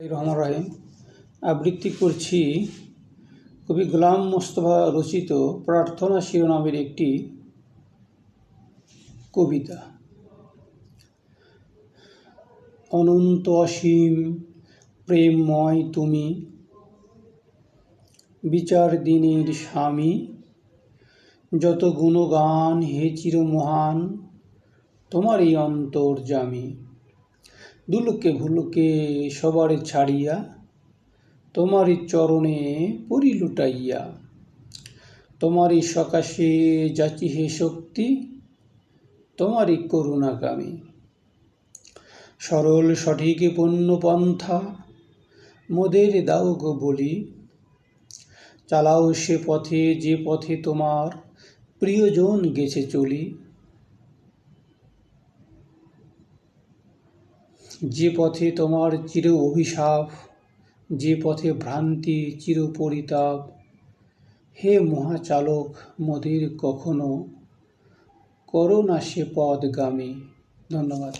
রহমান রাহিম। আবৃত্তি করছি কবি গোলাম মোস্তফা রচিত প্রার্থনা শিরোনামের একটি কবিতা। অনন্ত অসীম প্রেমময় তুমি, বিচার দিনের স্বামী, যত গুণগান হে চিরমহান, তোমারই অন্তর্জামী দুলুকে ভুলুকে সবার ছাড়িয়া, তোমারই চরণে পরি লুটাইয়া। তোমারই সকাশে যাচি হে শক্তি, তোমারই করুণাকামী সরল সঠিক পণ্য পন্থা, মোদের দাও গো বলি। চালাও সে পথে যে পথে তোমার প্রিয়জন গেছে চলি। যে পথে তোমার চির অভিশাপ, যে পথে ভ্রান্তি চির পরিতাপ। হে মহাচালক মোদীর কখনো করো না সে পদগামী ধন্যবাদ।